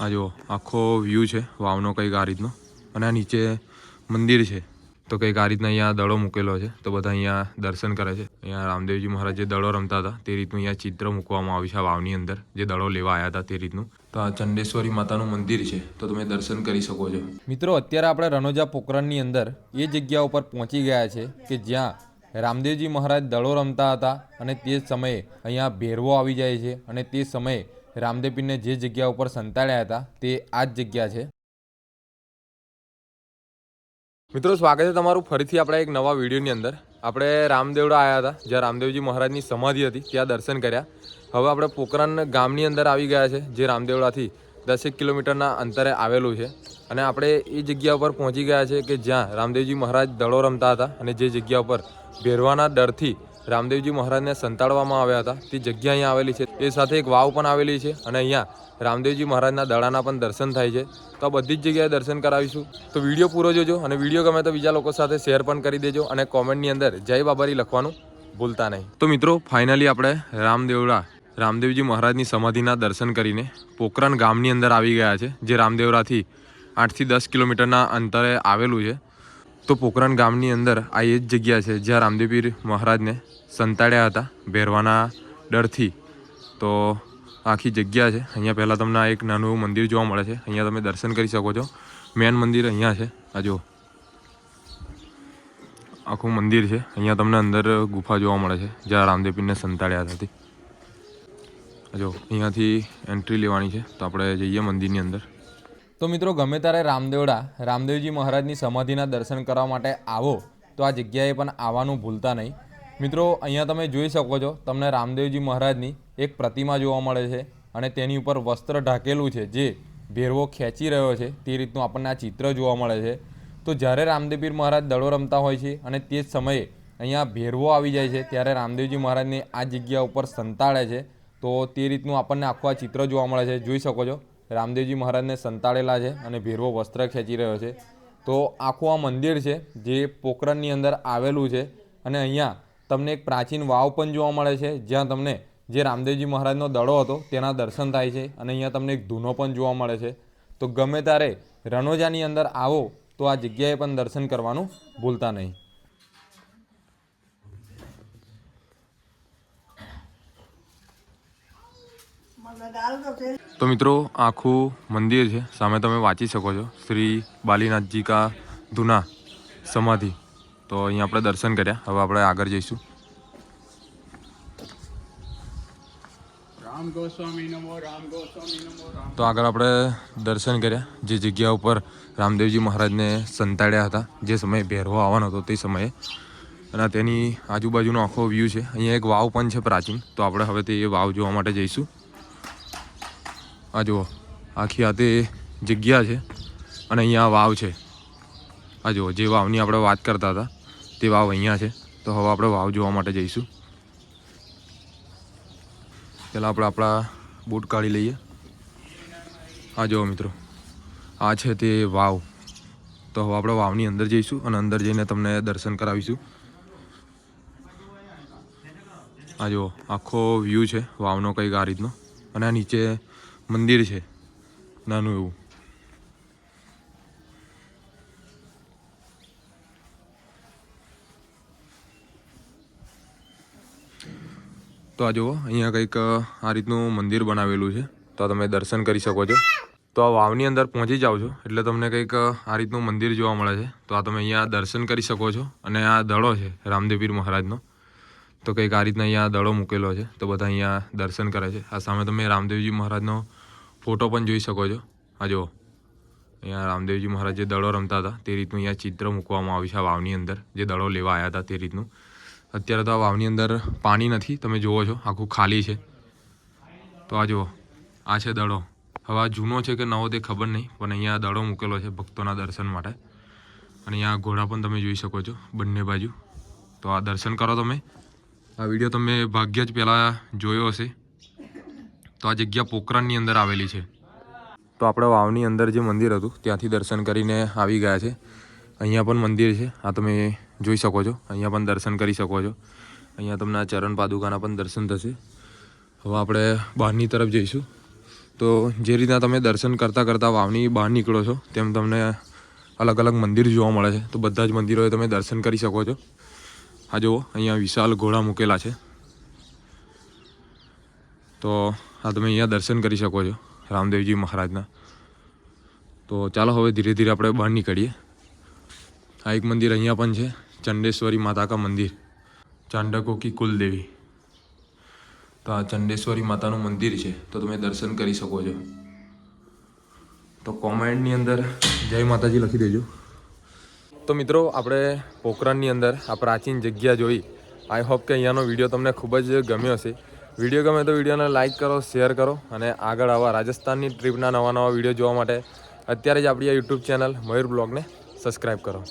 આ જો આખો વ્યૂ છે, વાવનો કંઈક આ રીતનો. અને આ નીચે મંદિર છે. તો કંઈક આ રીતના અહીંયા દડો મૂકેલો છે, તો બધા અહીંયા દર્શન કરે છે. અહીંયા રામદેવજી મહારાજ જે દડો રમતા હતા, તે રીતનું અહીંયા ચિત્ર મૂકવામાં આવ્યું છે વાવની અંદર, જે દડો લેવા આવ્યા હતા તે રીતનું. તો આ ચંડેશ્વરી માતાનું મંદિર છે, તો તમે દર્શન કરી શકો છો. મિત્રો, અત્યારે આપણે રણોજા પોખરણની અંદર એ જગ્યા ઉપર પહોંચી ગયા છે કે જ્યાં રામદેવજી મહારાજ દડો રમતા હતા અને તે સમયે અહીંયા ભેરવો આવી જાય છે અને તે સમયે રામદેવપીરને જે જગ્યા ઉપર સંતાડ્યા હતા, તે આ જ જગ્યા છે. મિત્રો, સ્વાગત છે તમારું ફરીથી આપણા એક નવા વિડીયોની અંદર. આપણે રામદેવડા આવ્યા હતા, જ્યાં રામદેવજી મહારાજની સમાધિ હતી, ત્યાં દર્શન કર્યા. હવે આપણે પોકરણ ગામની અંદર આવી ગયા છે, જે રામદેવડાથી દસેક કિલોમીટરના અંતરે આવેલું છે. અને આપણે એ જગ્યા ઉપર પહોંચી ગયા છે કે જ્યાં રામદેવજી મહારાજ દડો રમતા હતા અને જે જગ્યા ઉપર ભેરવાના ડરથી રામદેવજી મહારાજને સંતાડવામાં આવ્યા હતા. તે જગ્યા અહીંયા આવેલી છે. એ સાથે એક વાવ પણ આવેલી છે અને અહીંયા રામદેવજી મહારાજના દડાના પણ દર્શન થાય છે. તો આ બધી જ જગ્યાએ દર્શન કરાવીશું. તો વીડિયો પૂરો જોજો અને વીડિયો ગમે તો બીજા લોકો સાથે શેર પણ કરી દેજો અને કોમેન્ટની અંદર જય બાબારી લખવાનું ભૂલતા નહીં. તો મિત્રો, ફાઇનલી આપણે રામદેવડા, રામદેવજી મહારાજની સમાધિના દર્શન કરીને પોકરણ ગામની અંદર આવી ગયા છે, જે રામદેવરાથી આઠથી દસ કિલોમીટરના અંતરે આવેલું છે. તો પોકરણ ગામની અંદર આ એ જ જગ્યા છે જ્યાં રામદેવપીર મહારાજને સંતાડ્યા હતા ભેરવાના ડરથી. તો આખી જગ્યા છે. અહીંયા પહેલાં તમને એક નાનું એવું મંદિર જોવા મળે છે. અહીંયા તમે દર્શન કરી શકો છો. મેન મંદિર અહીંયા છે. આ જો આખું મંદિર છે. અહીંયા તમને અંદર ગુફા જોવા મળે છે, જ્યાં રામદેવપીરને સંતાડ્યા હતા. જો અહીંયાથી એન્ટ્રી લેવાની છે. તો આપણે જઈએ મંદિરની અંદર. તો મિત્રો, ગમે ત્યારે રામદેવડા, રામદેવજી મહારાજની સમાધિના દર્શન કરવા માટે આવો, તો આ જગ્યાએ પણ આવવાનું ભૂલતા નહીં. મિત્રો, અહીંયા તમે જોઈ શકો છો, તમને રામદેવજી મહારાજની એક પ્રતિમા જોવા મળે છે અને તેની ઉપર વસ્ત્ર ઢાકેલું છે જે ભેરવો ખેંચી રહ્યો છે. તે રીતનું આપણને આ ચિત્ર જોવા મળે છે. તો જ્યારે રામદેવપીર મહારાજ દડો રમતા હોય છે અને તે જ સમયે અહીંયા ભેરવો આવી જાય છે, ત્યારે રામદેવજી મહારાજને આ જગ્યા ઉપર સંતાડે છે. તો તે રીતનું આપણને આખું આ ચિત્ર જોવા મળે છે. જોઈ શકો છો. રામદેવજી મહારાજને સંતાડેલા છે અને ભેરવો વસ્ત્ર ખેંચી રહ્યો છે. તો આખું આ મંદિર છે, જે પોખરણની અંદર આવેલું છે અને અહીંયા તમને એક પ્રાચીન વાવ પણ જોવા મળે છે, જ્યાં તમને જે રામદેવજી મહારાજનો દડો હતો તેના દર્શન થાય છે અને અહીંયા તમને એક ધૂનો પણ જોવા મળે છે. તો ગમે ત્યારે રણોજાની અંદર આવો તો આ જગ્યાએ પણ દર્શન કરવાનું ભૂલતા નહીં. તો મિત્રો આખું મંદિર છે. સામે તમે વાંચી શકો છો. શ્રી બાલીનાથજી કા ધુના સમાધિ. તો અહીંયા આપણે દર્શન કર્યા. હવે આપણે આગળ જઈશું. તો આગળ આપણે દર્શન કર્યા. જે જગ્યા ઉપર રામદેવજી મહારાજને સંતાડ્યા હતા જે સમયે ભેરવો આવવાનો હતો તે સમયે. અને તેની આજુબાજુનો આખો વ્યૂ છે. અહીંયા એક વાવ પણ છે પ્રાચીન. તો આપણે હવે તે વાવ જોવા માટે જઈશું. આ જુઓ, આખી આ તે જગ્યા છે અને અહીંયા વાવ છે. આ જુઓ, જે વાવની આપણે વાત કરતા હતા, તે વાવ અહીંયા છે. તો હવે આપણે વાવ જોવા માટે જઈશું. પહેલાં આપણે આપણા બૂટ કાઢી લઈએ. આ જુઓ મિત્રો, આ છે તે વાવ. તો હવે આપણે વાવની અંદર જઈશું અને અંદર જઈને તમને દર્શન કરાવીશું. આ જુઓ, આખો વ્યૂ છે વાવનો કંઈક આ રીતનો. અને આ નીચે મંદિર છે. નાનું એવું. તો આ જુઓ, અહીંયા કંઈક આ રીતનું મંદિર બનાવેલું છે. તો તમે દર્શન કરી શકો છો. તો આ વાવની અંદર પહોંચી જાઓ છો, એટલે તમને કંઈક આ રીતનું મંદિર જોવા મળે છે. તો આ તમે અહીંયા દર્શન કરી શકો છો. અને આ દડો છે રામદેવપીર મહારાજનો. તો કંઈક આ રીતના અહીંયા દડો મૂકેલો છે તો બધા અહીંયા દર્શન કરે છે. આ સામે તમે રામદેવજી મહારાજનો ફોટો પણ જોઈ શકો છો. આ જુઓ. અહીંયા રામદેવજી મહારાજ જે દડો રમતા હતા તે રીતનું અહીંયા ચિત્ર મૂકવામાં આવ્યું છે આ વાવની અંદર. જે દડો લેવા આવ્યા હતા તે રીતનું. અત્યારે તો આ વાવની અંદર પાણી નથી. તમે જુઓ છો, આખું ખાલી છે. તો આ જુઓ. આ છે દડો. હવે આ જૂનો છે કે નવો તે ખબર નહીં, પણ અહીંયા દડો મૂકેલો છે ભક્તોના દર્શન માટે. અને અહીંયા ઘોડા પણ તમે જોઈ શકો છો બંને બાજુ. તો આ દર્શન કરો તમે. આ વીડિયો તમે ભાગ્ય જ પહેલાં જોયો હશે. તો આ જગ્યા પોખરણની અંદર આવેલી છે. તો આપણે વાવની અંદર જે મંદિર હતું, ત્યાંથી દર્શન કરીને આવી ગયા છે. અહીંયા પણ મંદિર છે. આ તમે જોઈ શકો છો. અહીંયા પણ દર્શન કરી શકો છો. અહીંયા તમને આ ચરણ પાદુકાના પણ દર્શન થશે. હવે આપણે બહારની તરફ જઈશું. તો જે રીતના તમે દર્શન કરતાં કરતાં વાવની બહાર નીકળો છો, તેમ તમને અલગ અલગ મંદિર જોવા મળે છે. તો બધા જ મંદિરોએ તમે દર્શન કરી શકો છો. આ જુઓ, અહીંયા વિશાલ ઘોડા મૂકેલા છે. તો આ તમે અહીંયા દર્શન કરી શકો છો, રામદેવજી મહારાજના. તો ચાલો હવે ધીરે ધીરે આપણે બહાર નીકળીએ. આ એક મંદિર અહીંયા પણ છે, ચંડેશ્વરી માતા કા મંદિર ચાંડકો કી કુલદેવી. તો આ ચંડેશ્વરી માતાનું મંદિર છે, તો તમે દર્શન કરી શકો છો. તો કોમેન્ટની અંદર જય માતાજી લખી દેજો. તો મિત્રો, આપણે પોખરણની અંદર આ પ્રાચીન જગ્યા જોઈ. આઈ હોપ કે અહીંયાનો વીડિયો તમને ખૂબ જ ગમ્યો હશે. વીડિયો ગમે તો વિડીયોને લાઇક કરો શેર કરો અને આગળ આવા રાજસ્થાનની ટ્રીપના નવા નવા વીડિયો જોવા માટે અત્યારે જ આપણી આ યુટ્યુબ ચેનલ મયુર બ્લોગને સબસ્ક્રાઈબ કરો.